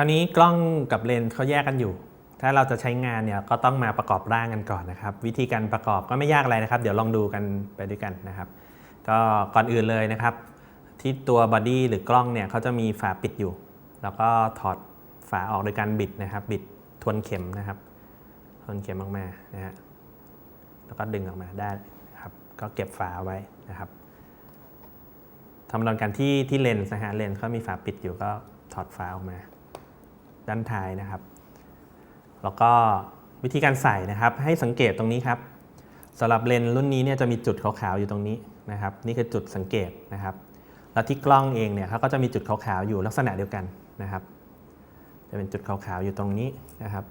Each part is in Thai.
ราวนี้กล้องกับเลนส์เขาแยกกันอยู่ ถ้าเราจะใช้งานเนี่ยก็ต้องมาประกอบร่างกันก่อนนะครับ วิธีการประกอบก็ไม่ยากอะไรนะครับ เดี๋ยวลองดูกันไปด้วยกันนะครับ ก็ก่อนอื่นเลยนะครับ ที่ตัวบอดี้หรือกล้องเนี่ยเขาจะมีฝาปิดอยู่ แล้วก็ถอดฝาออกโดยการบิดนะครับ บิดทวนเข็มนะครับ ทวนเข็มออกมานะฮะแล้วก็ดึงออกมาได้นะครับ ก็เก็บฝาไว้นะครับทำนองการที่ที่เลนส์นะฮะเลนส์เขามีฝาปิดอยู่ก็ถอดฝาออกมา ด้านท้ายนะครับ แล้วก็วิธีการใส่นะครับให้สังเกตตรงนี้ครับสำหรับเลนส์รุ่นนี้เนี่ยจะมีจุดขาวๆอยู่ตรงนี้นะครับ นี่คือจุดสังเกตนะครับ แล้วที่กล้องเองเนี่ยเขาก็จะมีจุดขาวๆอยู่ลักษณะเดียวกันนะครับ จะเป็นจุดขาวๆอยู่ตรงนี้นะครับ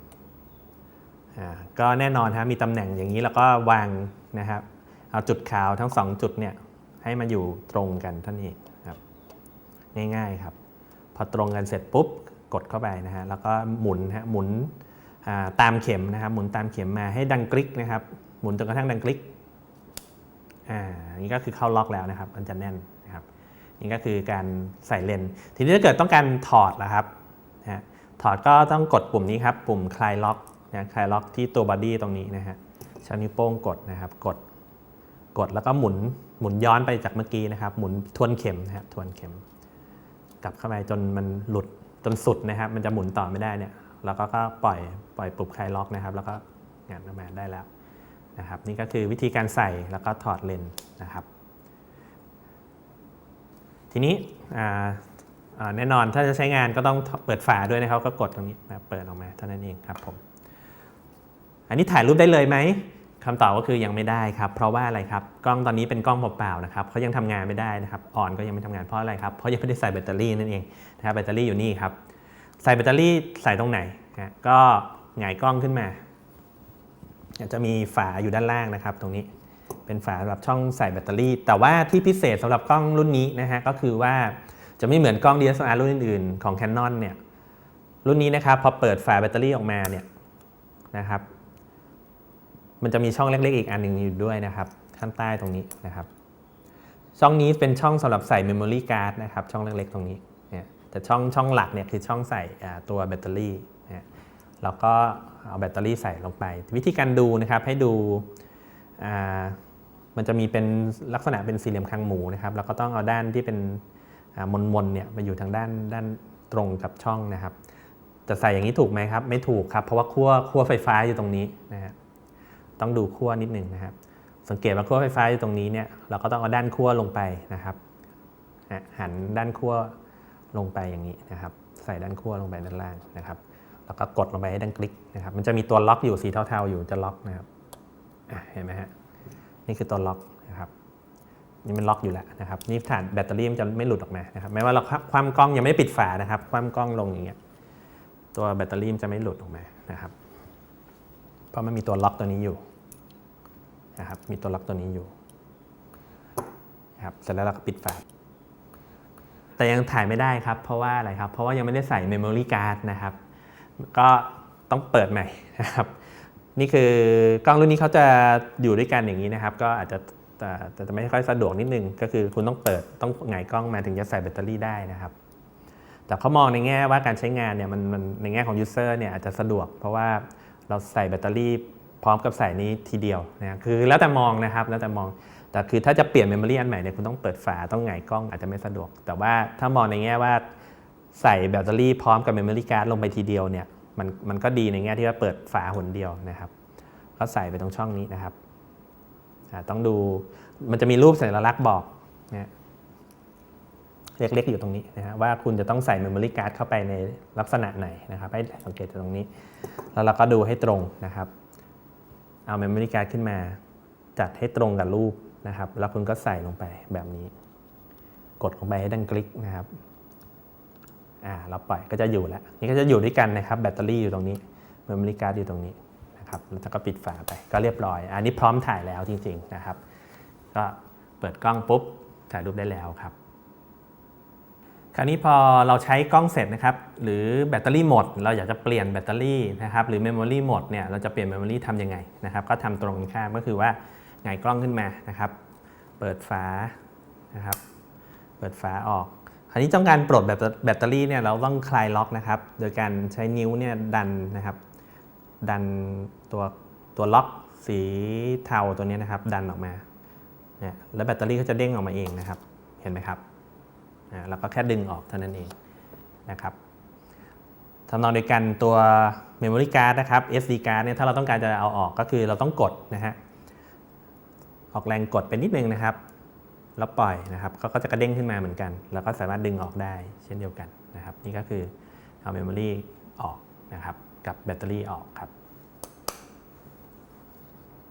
อ่าก็แน่นอนครับมีตำแหน่งอย่างนี้แล้วก็วางนะครับเอาจุดขาวทั้งสองจุดเนี่ยให้มาอยู่ตรงกันท่านนเองครับง่ายๆครับ พอตรงกันเสร็จปุ๊บ กดเข้าไปนะฮะแล้วก็หมุนฮะหมุนตามเข็มนะครับหมุนตามเข็มมาให้ดังกริกนะครับหมุนจนกระทั่งดังกริกอ่าอันนี้ก็คือเข้าล็อกแล้วนะครับมันจะแน่นนะครับนี่ก็คือการใส่เลนส์ทีนี้ถ้าเกิดต้องการถอดนะครับนะฮะถอดก็ต้องกดปุ่มนี้ครับปุ่มคลายล็อกนะคลายล็อกที่ตัวบอดี้ตรงนี้นะฮะใช้นิ้วโป้งกดนะครับกดกดแล้วก็หมุนหมุนย้อนไปจากเมื่อกี้นะครับ หมุนทวนเข็มนะครับทวนเข็ม กลับเข้าไปจนมันหลุด จนสุดนะครับมันจะหมุนต่อไม่ได้เนี่ยแล้วก็ก็ปล่อยปล่อยปุ่มคลายล็อกนะครับ แล้วก็งานออกมาได้แล้วนะครับ นี่ก็คือวิธีการใส่แล้วก็ถอดเลนส์นะครับ ทีนี้แน่นอนถ้าจะใช้งานก็ต้องเปิดฝาด้วยนะครับ ก็กดตรงนี้เปิดออกมาเท่านั้นเองครับผมอันนี้ถ่ายรูปได้เลยไหม คำตอบก็คือยังไม่ได้ครับ เพราะว่าอะไรครับ กล้องตอนนี้เป็นกล้องเปล่าๆนะครับเขายังทำงานไม่ได้นะครับอ่อนก็ยังไม่ทำงานเพราะอะไรครับเพราะยังไม่ได้ใส่แบตเตอรี่นั่นเองนะครับแบตเตอรี่อยู่นี่ครับใส่แบตเตอรี่ใส่ตรงไหนนะก็หงายกล้องขึ้นมาจะมีฝาอยู่ด้านล่างนะครับ ตรงนี้เป็นฝาสำหรับช่องใส่แบตเตอรี่ แต่ว่าที่พิเศษสำหรับกล้องรุ่นนี้นะฮะก็คือว่าจะไม่เหมือนกล้อง DSLR รุ่นอื่นๆของ Canon เนี่ยรุ่นนี้นะครับพอเปิดฝาแบตเตอรี่ออกมาเนี่ยนะครับ มันจะมีช่องเล็กๆอีกอันหนึ่งอยู่ด้วยนะครับ ข้างใต้ตรงนี้นะครับ ช่องนี้เป็นช่องสำหรับใส่ Memory Card นะครับ ช่องเล็กๆตรงนี้เนี่ยแต่ช่องช่องหลักเนี่ยคือช่องใส่ตัวแบตเตอรี่นะแล้วก็เอาแบตเตอรี่ใส่ลงไป วิธีการดูนะครับให้ดูอ่ามันจะมีเป็นลักษณะเป็นสี่เหลี่ยมคางหมูนะครับ แล้วก็ต้องเอาด้านที่เป็นมนมนๆเนี่ยมาอยู่ทางด้านด้านตรงกับช่องนะครับจะใส่อย่างนี้ถูกไหมครับ ไม่ถูกครับ เพราะว่าขั้วขั้วไฟฟ้าอยู่ตรงนี้นะฮะ ต้องดูขั้วนิดหนึ่งนะครับ สังเกตว่าขั้วไฟฟ้าอยู่ตรงนี้เนี่ยเราก็ต้องเอาด้านขั้วลงไปนะครับหันด้านขั้วลงไปอย่างนี้นะครับ ใส่ด้านขั้วลงไปด้านล่างนะครับ แล้วก็กดลงไปให้ดังคลิกนะครับ มันจะมีตัวล็อกอยู่สีเทาๆอยู่จะล็อกนะครับเห็นไหมฮะนี่คือตัวล็อกนะครับนี่มันล็อกอยู่แล้วนะครับนี่ฐานแบตเตอรี่มันจะไม่หลุดออกมานะครับแม้ว่าเราคว่ำกล้องยังไม่ปิดฝานะครับ คว่ำกล้องลงอย่างเงี้ยตัวแบตเตอรี่มันจะไม่หลุดออกมานะครับ เพราะมันมีตัวล็อกตัวนี้อยู่ นะครับ มีตัวล็อกตัวนี้อยู่นะครับเสร็จแล้วเราก็ปิดฝาแต่ยังถ่ายไม่ได้ครับ เพราะว่าอะไรครับ เพราะว่ายังไม่ได้ใส่ Memory Card นะครับ ก็ต้องเปิดใหม่นะครับ นี่คือกล้องรุ่นนี้เขาจะอยู่ด้วยกันอย่างนี้นะครับ ก็อาจจะแต่แต่จะไม่ค่อยสะดวกนิดนึง ก็คือคุณต้องเปิดต้องหงายกล้องมาถึงจะใส่แบตเตอรี่ได้นะครับ แต่เขามองในแง่ว่าการใช้งานเนี่ยมันในแง่ของยูเซอร์เนี่ยอาจจะสะดวก เพราะว่าเราใส่แบตเตอรี่ พร้อมกับใส่นี้ทีเดียวนะคือแล้วแต่มองนะครับแล้วแต่มองแต่คือถ้าจะเปลี่ยนเมมโมรีอันใหม่เนี่ยคุณต้องเปิดฝาต้องหงกล้องอาจจะไม่สะดวก แต่ว่าถ้ามองในแง่ว่าใส่แบตเตอรี่พร้อมกับเมมโมรีการ์ดลงไปทีเดียวเนี่ยมันมันก็ดีในแง่ที่ว่าเปิดฝาหนเดียวนะครับก็ใส่ไปตรงช่องนี้นะครับต้องดูมันจะมีรูปสัญลักษณ์บอกนะเล็กๆอยู่ตรงนี้นะฮะว่าคุณจะต้องใส่ Memory Card เข้าไปในลักษณะไหนนะครับให้สังเกตจากตรงนี้ แล้วเราก็ดูให้ตรงนะครับ เอา Memory Card ขึ้นมา จัดให้ตรงกับรูปนะครับ แล้วคุณก็ใส่ลงไปแบบนี้ กดลงไปให้ดังคลิกนะครับอ่าเราปล่อยก็จะอยู่แล้ว นี่ก็จะอยู่ด้วยกันนะครับ แบตเตอรี่อยู่ตรงนี้ Memory Card อยู่ตรงนี้นะครับแล้วก็ปิดฝาไปก็เรียบร้อย อันนี้พร้อมถ่ายแล้วจริง ๆนะครับ ก็เปิดกล้องปุ๊บถ่ายรูปได้แล้วครับ ราวนี้พอเราใช้กล้องเสร็จนะครับ หรือแบตเตอรี่หมด เราอยากจะเปลี่ยนแบตเตอรี่นะครับ หรือเมมโมรีหมดเนี่ย เราจะเปลี่ยนเมมโมรีทำยังไงนะครับ ก็ทำตรงข้ามก็คือว่าหงายกล้องขึ้นมานะครับ เปิดฝานะครับ เปิดฝาออก คราวนี้ต้องการปลดแบตแบตเตอรี่เนี่ย เราต้องคลายล็อกนะครับ โดยการใช้นิ้วเนี่ยดันนะครับ ดันตัวตัวล็อกสีเทาตัวนี้นะครับ ดันออกมา เนี่ย แล้วแบตเตอรี่ก็จะเด้งออกมาเองนะครับ เห็นไหมครับ อ่าเราก็แค่ดึงออกเท่านั้นเองนะครับทำนองเดียวกันตัว Memory Card นะครับ SD card เนี่ยถ้าเราต้องการจะเอาออกก็คือเราต้องกดนะฮะออกแรงกดไปนิดนึงนะครับ แล้วปล่อยนะครับก็ก็จะกระเด้งขึ้นมาเหมือนกัน แล้วก็สามารถดึงออกได้เช่นเดียวกันนะครับ นี่ก็คือเอาเมมโมรีออกนะครับ กับแบตเตอรี่ออกครับ